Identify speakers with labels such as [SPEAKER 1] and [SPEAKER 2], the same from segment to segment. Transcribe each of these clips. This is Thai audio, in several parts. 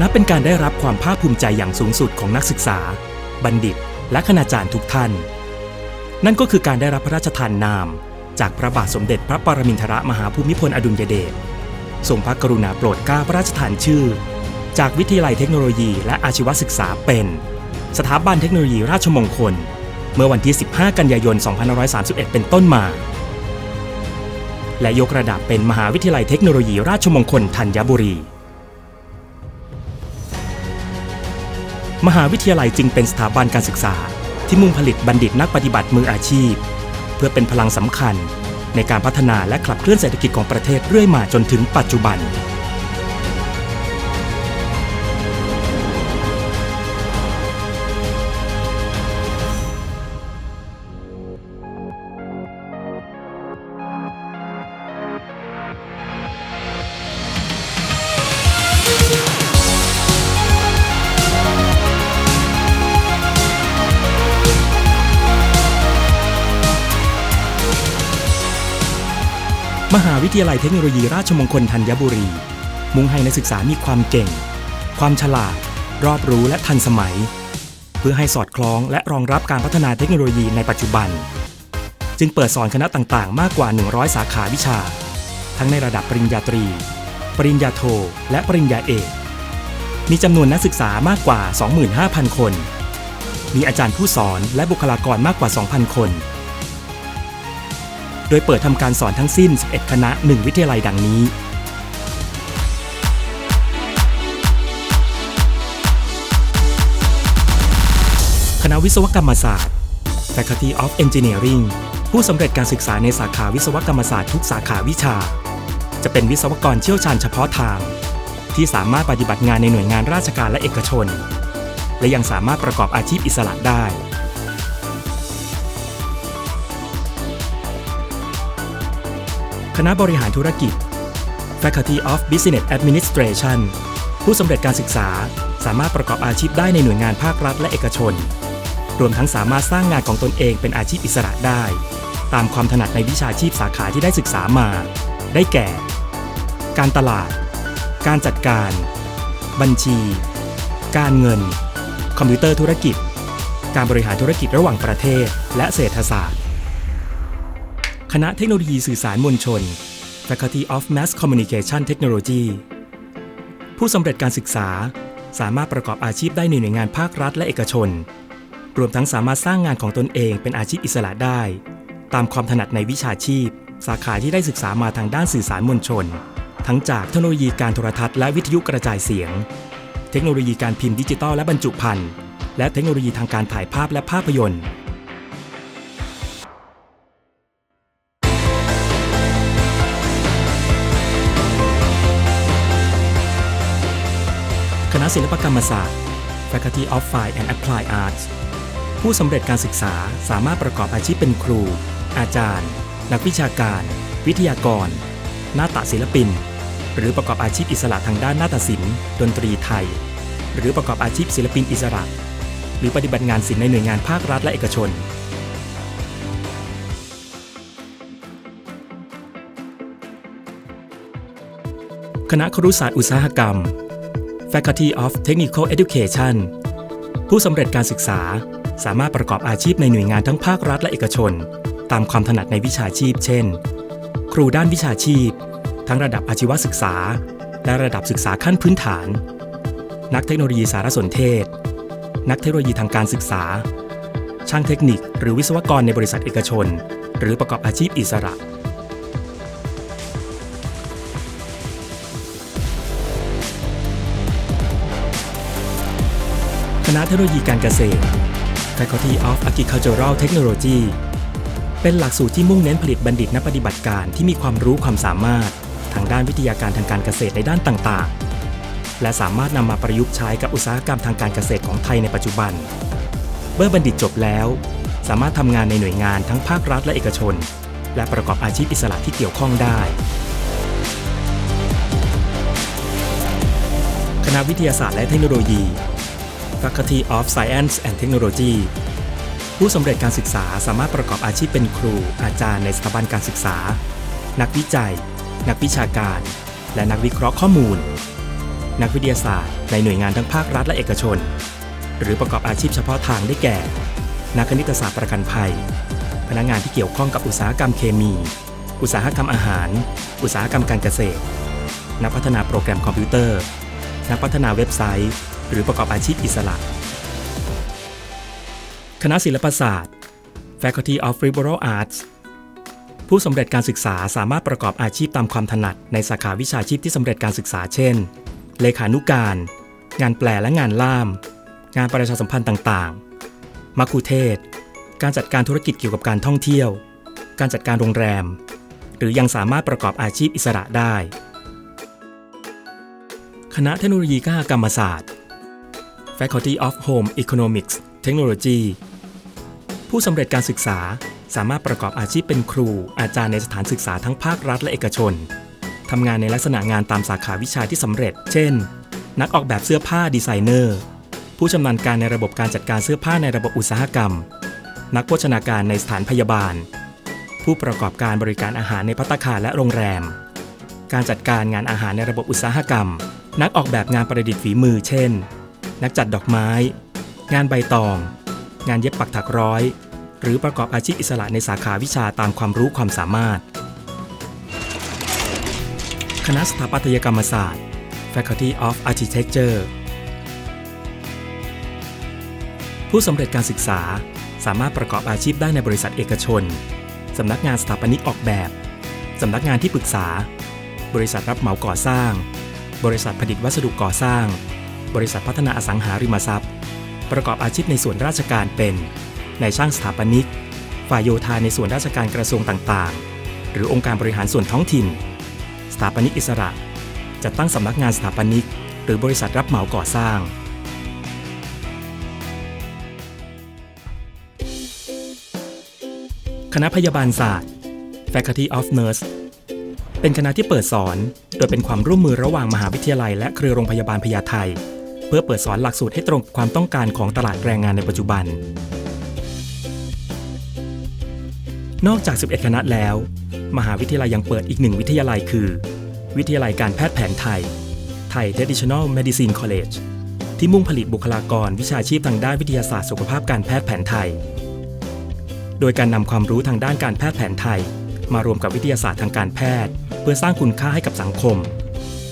[SPEAKER 1] นับเป็นการได้รับความภาคภูมิใจอย่างสูงสุดของนักศึกษา บัณฑิต และคณาจารย์ทุกท่าน นั่นก็คือการได้รับพระราชทานนาม จากพระบาทสมเด็จพระปรมินทรมหาภูมิพลอดุลยเดชทรงพระกรุณาโปรดเกล้าพระราชทานชื่อ จากวิทยาลัยเทคโนโลยี และอาชีวศึกษาเป็น สถาบันเทคโนโลยีราชมงคล เมื่อวันที่ 15 กันยายน 2531 เป็นต้นมา และยกระดับเป็นมหาวิทยาลัยเทคโนโลยีราชมงคลธัญบุรี มหาวิทยาลัยจึงเป็นสถาบันการศึกษา ที่มุ่งผลิตบัณฑิตนักปฏิบัติมืออาชีพ เพื่อเป็นพลังสำคัญ ในการพัฒนาและขับเคลื่อนเศรษฐกิจของประเทศเรื่อยมาจนถึงปัจจุบัน หาวิทยาลัยเทคโนโลยีราชมงคลธัญบุรี มุ่งให้นักศึกษามีความเก่ง ความฉลาด รอบรู้และทันสมัย เพื่อให้สอดคล้องและรองรับการพัฒนาเทคโนโลยีในปัจจุบัน จึงเปิดสอนคณะต่างๆ มากกว่า 100 สาขาวิชา ทั้งในระดับปริญญาตรี ปริญญาโท และปริญญาเอก มีจำนวนนักศึกษามากกว่า 25,000 คน มีอาจารย์ผู้สอนและบุคลากรมากกว่า 2,000 คน โดยเปิดทำการสอนทั้งสิ้น 11 คณะ 1 วิทยาลัยดังนี้ คณะวิศวกรรมศาสตร์ Faculty of Engineering ผู้สำเร็จการศึกษาในสาขาวิศวกรรมศาสตร์ทุกสาขาวิชา จะเป็นวิศวกรเชี่ยวชาญเฉพาะทาง ที่สามารถปฏิบัติงานในหน่วยงานราชการและเอกชน และยังสามารถประกอบอาชีพอิสระได้ คณะบริหารธุรกิจ Faculty of Business Administration ผู้สำเร็จการศึกษาสามารถประกอบอาชีพได้ในหน่วยงานภาครัฐและเอกชน รวมทั้งสามารถสร้างงานของตนเองเป็นอาชีพอิสระได้ ตามความถนัดในวิชาชีพสาขาที่ได้ศึกษามา ได้แก่ การตลาด การจัดการ บัญชี การเงิน คอมพิวเตอร์ธุรกิจ การบริหารธุรกิจระหว่างประเทศ และเศรษฐศาสตร์ คณะเทคโนโลยีสื่อสารมวลชน Faculty of Mass Communication Technology ผู้สำเร็จการศึกษาสามารถประกอบอาชีพได้ในหน่วยงานภาครัฐและเอกชน รวมทั้งสามารถสร้างงานของตนเองเป็นอาชีพอิสระได้ ตามความถนัดในวิชาชีพ สาขาที่ได้ศึกษามาทางด้านสื่อสารมวลชน ทั้งจากเทคโนโลยีการโทรทัศน์และวิทยุกระจายเสียง เทคโนโลยีการพิมพ์ดิจิตอลและบรรจุภัณฑ์และเทคโนโลยีทางการถ่ายภาพและภาพยนตร์ ณะศิลปกรรมศาสตร์ Faculty of Fine and Applied Arts ผู้สำเร็จการศึกษาสามารถประกอบอาชีพเป็นครู อาจารย์ นักวิชาการ วิทยากรนาฏศิลปิน หรือประกอบอาชีพอิสระทางด้านนาฏศิลป์ดนตรีไทย หรือประกอบอาชีพศิลปินอิสระ หรือปฏิบัติงานศิลป์ในหน่วยงานภาครัฐและเอกชนคณะครุศาสตร์อุตสาหกรรม Faculty of Technical Education ผู้สำเร็จการศึกษาสามารถประกอบอาชีพในหน่วยงานทั้งภาครัฐและเอกชน ตามความถนัดในวิชาชีพ เช่น ครูด้านวิชาชีพ ทั้งระดับอาชีวศึกษา และระดับศึกษาขั้นพื้นฐาน นักเทคโนโลยีสารสนเทศ นักเทคโนโลยีทางการศึกษา ช่างเทคนิค หรือวิศวกรในบริษัทเอกชน หรือประกอบอาชีพอิสระ คณะเทคโนโลยีการเกษตร Faculty of Agricultural Technology เป็นหลักสูตรที่มุ่งเน้นผลิตบัณฑิตนักปฏิบัติการที่มีความรู้ความสามารถ ทางด้านวิทยาการทางการเกษตรในด้านต่างๆ และสามารถนำมาประยุกต์ใช้กับอุตสาหกรรมทางการเกษตรของไทยในปัจจุบัน เมื่อบัณฑิตจบแล้ว สามารถทำงานในหน่วยงานทั้งภาครัฐและเอกชน และประกอบอาชีพอิสระที่เกี่ยวข้องได้คณะวิทยาศาสตร์และเทคโนโลยี Faculty of Science and Technology ผู้สำเร็จการศึกษาสามารถประกอบอาชีพเป็นครู อาจารย์ในสถาบันการศึกษา นักวิจัย นักวิชาการ และนักวิเคราะห์ข้อมูล นักวิทยาศาสตร์ ในหน่วยงานทั้งภาครัฐและเอกชน หรือประกอบอาชีพเฉพาะทางได้แก่ นักคณิตศาสตร์ประกันภัย พนักงานที่เกี่ยวข้องกับอุตสาหกรรมเคมี อุตสาหกรรมอาหาร อุตสาหกรรมการเกษตร นักพัฒนาโปรแกรมคอมพิวเตอร์ นักพัฒนาเว็บไซต์ หรือประกอบอาชีพอิสระ คณะศิลปศาสตร์ Faculty of Liberal Arts ผู้สำเร็จการศึกษาสามารถประกอบอาชีพตามความถนัดในสาขาวิชาชีพที่สำเร็จการศึกษาเช่น เลขานุการ งานแปลและงานล่าม งานประชาสัมพันธ์ต่างๆ มัคคุเทศ การจัดการธุรกิจเกี่ยวกับการท่องเที่ยว การจัดการโรงแรม หรือยังสามารถประกอบอาชีพอิสระได้ คณะเทคโนโลยีคหกรรมศาสตร์ Faculty of Home Economics Technology ผู้สำเร็จการศึกษาสามารถประกอบอาชีพเป็นครู อาจารย์ในสถานศึกษาทั้งภาครัฐและเอกชน ทำงานในลักษณะงานตามสาขาวิชาที่สำเร็จ เช่น นักออกแบบเสื้อผ้าดีไซเนอร์ ผู้ชำนาญการในระบบการจัดการเสื้อผ้าในระบบอุตสาหกรรม นักโภชนาการในสถานพยาบาล ผู้ประกอบการบริการอาหารในภัตคารและโรงแรม การจัดการงานอาหารในระบบอุตสาหกรรม นักออกแบบงานประดิษฐ์ฝีมือ เช่น นักจัดดอกไม้ งานใบตอง งานเย็บปักถักร้อย หรือประกอบอาชีพอิสระในสาขาวิชาตามความรู้ความสามารถ คณะสถาปัตยกรรมศาสตร์ Faculty of Architecture ผู้สำเร็จการศึกษาสามารถประกอบอาชีพได้ในบริษัทเอกชน สำนักงานสถาปนิกออกแบบ สำนักงานที่ปรึกษา บริษัทรับเหมาก่อสร้าง บริษัทผลิตวัสดุก่อสร้าง บริษัทพัฒนาอสังหาริมทรัพย์ ประกอบอาชีพในส่วนราชการเป็นนายช่างสถาปนิก ฝ่ายโยธาในส่วนราชการกระทรวงต่างๆ หรือองค์การบริหารส่วนท้องถิ่น สถาปนิกอิสระ จัดตั้งสำนักงานสถาปนิก หรือบริษัทรับเหมาก่อสร้างคณะพยาบาลศาสตร์ Faculty of Nurse เป็นคณะที่เปิดสอน โดยเป็นความร่วมมือระหว่างมหาวิทยาลัยและเครือโรงพยาบาลพญาไท เพื่อเปิดสอนหลักสูตรให้ตรงกับความต้องการของตลาดแรงงานในปัจจุบัน นอกจาก 11 คณะแล้ว มหาวิทยาลัยยังเปิดอีกหนึ่งวิทยาลัยคือ วิทยาลัยการแพทย์แผนไทย ไทย Traditional Medicine College ที่มุ่งผลิตบุคลากรวิชาชีพทางด้านวิทยาศาสตร์สุขภาพการแพทย์แผนไทย โดยการนำความรู้ทางด้านการแพทย์แผนไทย มารวมกับวิทยาศาสตร์ทางการแพทย์ เพื่อสร้างคุณค่าให้กับสังคม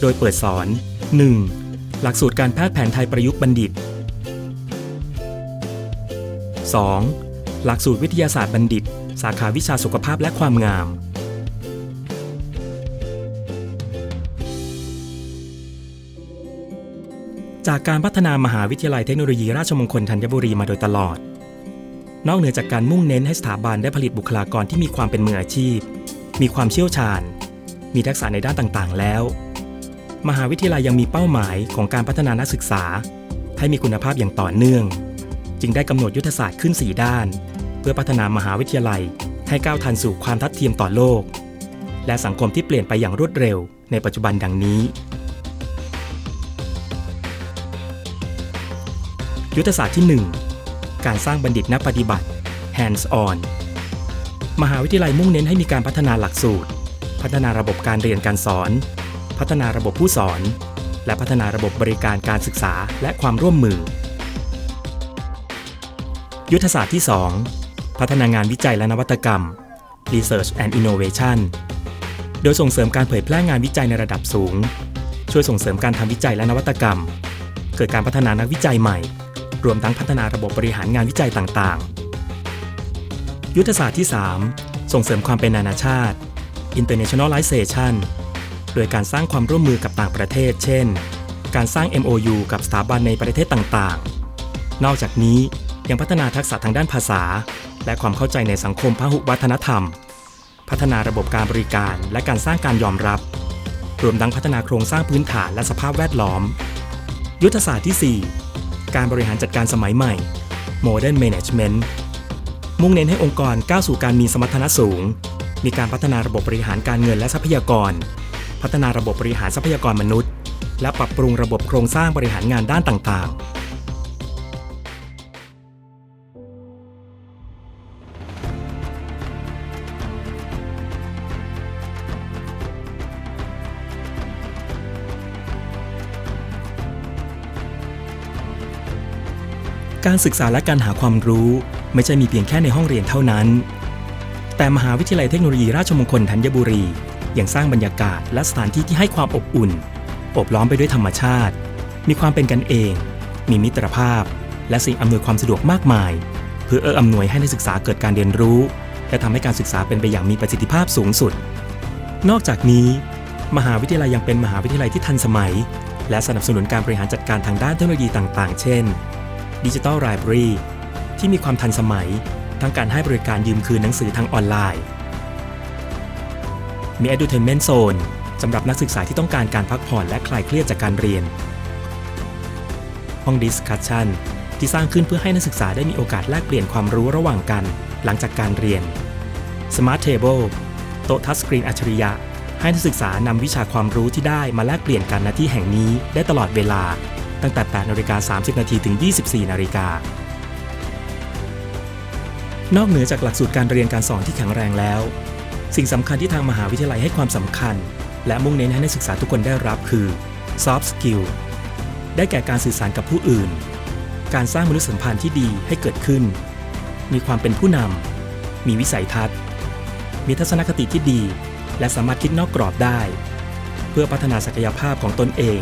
[SPEAKER 1] โดยเปิดสอน 1. หลักสูตรการแพทย์แผนไทยประยุกต์บัณฑิต 2. หลักสูตรวิทยาศาสตร์บัณฑิต สาขาวิชาสุขภาพและความงาม จากการพัฒนามหาวิทยาลัยเทคโนโลยีราชมงคลธัญบุรีมาโดยตลอด นอกเหนือจากการมุ่งเน้นให้สถาบันได้ผลิตบุคลากรที่มีความเป็นมืออาชีพ มีความเชี่ยวชาญ มีทักษะในด้านต่างๆ แล้ว มหาวิทยาลัยยังมีเป้าหมายของการพัฒนานักศึกษา ให้มีคุณภาพอย่างต่อเนื่อง จึงได้กำหนดยุทธศาสตร์ขึ้น 4 ด้าน เพื่อพัฒนามหาวิทยาลัยให้ก้าวทันสู่ความทัดเทียมต่อโลก และสังคมที่เปลี่ยนไปอย่างรวดเร็วในปัจจุบันดังนี้ ยุทธศาสตร์ที่ 1 การสร้างบัณฑิตนักปฏิบัติ hands on มหาวิทยาลัยมุ่งเน้นให้มีการพัฒนาหลักสูตร พัฒนาระบบการเรียนการสอน พัฒนาระบบผู้สอน และพัฒนาระบบบริการการศึกษาและความร่วมมือ ยุทธศาสตร์ที่ 2 พัฒนางานวิจัยและนวัตกรรม Research and Innovation โดยส่งเสริมการเผยแพร่งานวิจัยในระดับสูง ช่วยส่งเสริมการทำวิจัยและนวัตกรรม เกิดการพัฒนานักวิจัยใหม่ รวมทั้งพัฒนาระบบบริหารงานวิจัยต่างๆ ยุทธศาสตร์ที่ 3 ส่งเสริมความเป็นนานาชาติ Internationalization โดยการสร้างความร่วมมือกับต่างประเทศ เช่น การสร้าง MOU กับสถาบันในประเทศต่างๆ นอกจากนี้ยังพัฒนาทักษะทางด้านภาษา และความเข้าใจในสังคมพหุวัฒนธรรม พัฒนาระบบการบริการและการสร้างการยอมรับ รวมทั้งพัฒนาโครงสร้างพื้นฐานและสภาพแวดล้อม ยุทธศาสตร์ที่ 4 การบริหารจัดการสมัยใหม่ Modern Management มุ่งเน้นให้องค์กรก้าวสู่การมีสมรรถนะสูง มีการพัฒนาระบบบริหารการเงินและทรัพยากร พัฒนาระบบบริหารทรัพยากรมนุษย์ และปรับปรุงระบบโครงสร้างบริหารงานด้านต่างๆการศึกษาและการหาความรู้ไม่ใช่มีเพียงแค่ในห้องเรียนเท่านั้น แต่มหาวิทยาลัยเทคโนโลยีราชมงคลธัญบุรี ยังสร้างบรรยากาศและสถานที่ที่ให้ความอบอุ่น อบล้อมไปด้วยธรรมชาติ มีความเป็นกันเอง มีมิตรภาพ และสิ่งอำนวยความสะดวกมากมาย เพื่อเอื้ออำนวยให้นักศึกษาเกิดการเรียนรู้ และทำให้การศึกษาเป็นไปอย่างมีประสิทธิภาพสูงสุด นอกจากนี้ มหาวิทยาลัยยังเป็นมหาวิทยาลัยที่ทันสมัย และสนับสนุนการบริหารจัดการทางด้านเทคโนโลยีต่าง ๆ เช่นดิจิทัลไลบรารีที่มีความทันสมัย ทั้งการให้บริการยืมคืนหนังสือทางออนไลน์ มี Edutainment Zone สำหรับนักศึกษาที่ต้องการการพักผ่อนและคลายเครียดจากการเรียน ห้อง Discussion ที่สร้างขึ้นเพื่อให้นักศึกษาได้มีโอกาสแลกเปลี่ยนความรู้ระหว่างกัน หลังจากการเรียน Smart Table โต๊ะทัชสกรีนอัจฉริยะ ให้นักศึกษานำวิชาความรู้ที่ได้มาแลกเปลี่ยนกันณที่แห่งนี้ได้ตลอดเวลา ตั้งแต่ 8นาฬิกา30 นาทีถึง 24 นาฬิกานอกเหนือจากหลักสูตรการเรียนการสอนที่แข็งแรงแล้ว สิ่งสำคัญที่ทางมหาวิทยาลัยให้ความสำคัญ และมุ่งเน้นให้นักศึกษาทุกคนได้รับคือ soft skill ได้แก่การสื่อสารกับผู้อื่น การสร้างมนุษยสัมพันธ์ที่ดีให้เกิดขึ้น มีความเป็นผู้นำ มีวิสัยทัศน์ มีทัศนคติที่ดี และสามารถคิดนอกกรอบได้ เพื่อพัฒนาศักยภาพของตนเอง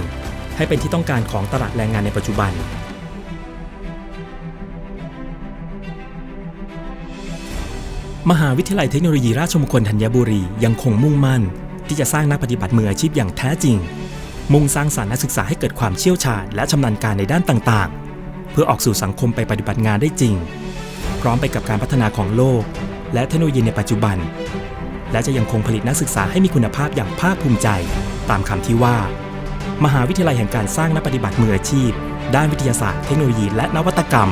[SPEAKER 1] ให้เป็นที่ต้องการของตลาดแรงงานในปัจจุบัน มหาวิทยาลัยเทคโนโลยีราชมงคลธัญบุรียังคงมุ่งมั่น ที่จะสร้างนักปฏิบัติมืออาชีพอย่างแท้จริง มุ่งสร้างสารรค์นักศึกษาให้เกิดความเชี่ยวชาญและชำนาญการในด้านต่างๆ เพื่อออกสู่สังคมไปปฏิบัติงานได้จริง พร้อมไปกับการพัฒนาของโลก และเทคโนโลยีในปัจจุบัน และจะยังคงผลิตนักศึกษาให้มีคุณภาพอย่างภาคภูมิใจ ตามคำที่ว่า มหาวิทยาลัยแห่งการสร้างนักปฏิบัติมืออาชีพ ด้านวิทยาศาสตร์เทคโนโลยีและนวัตกรรม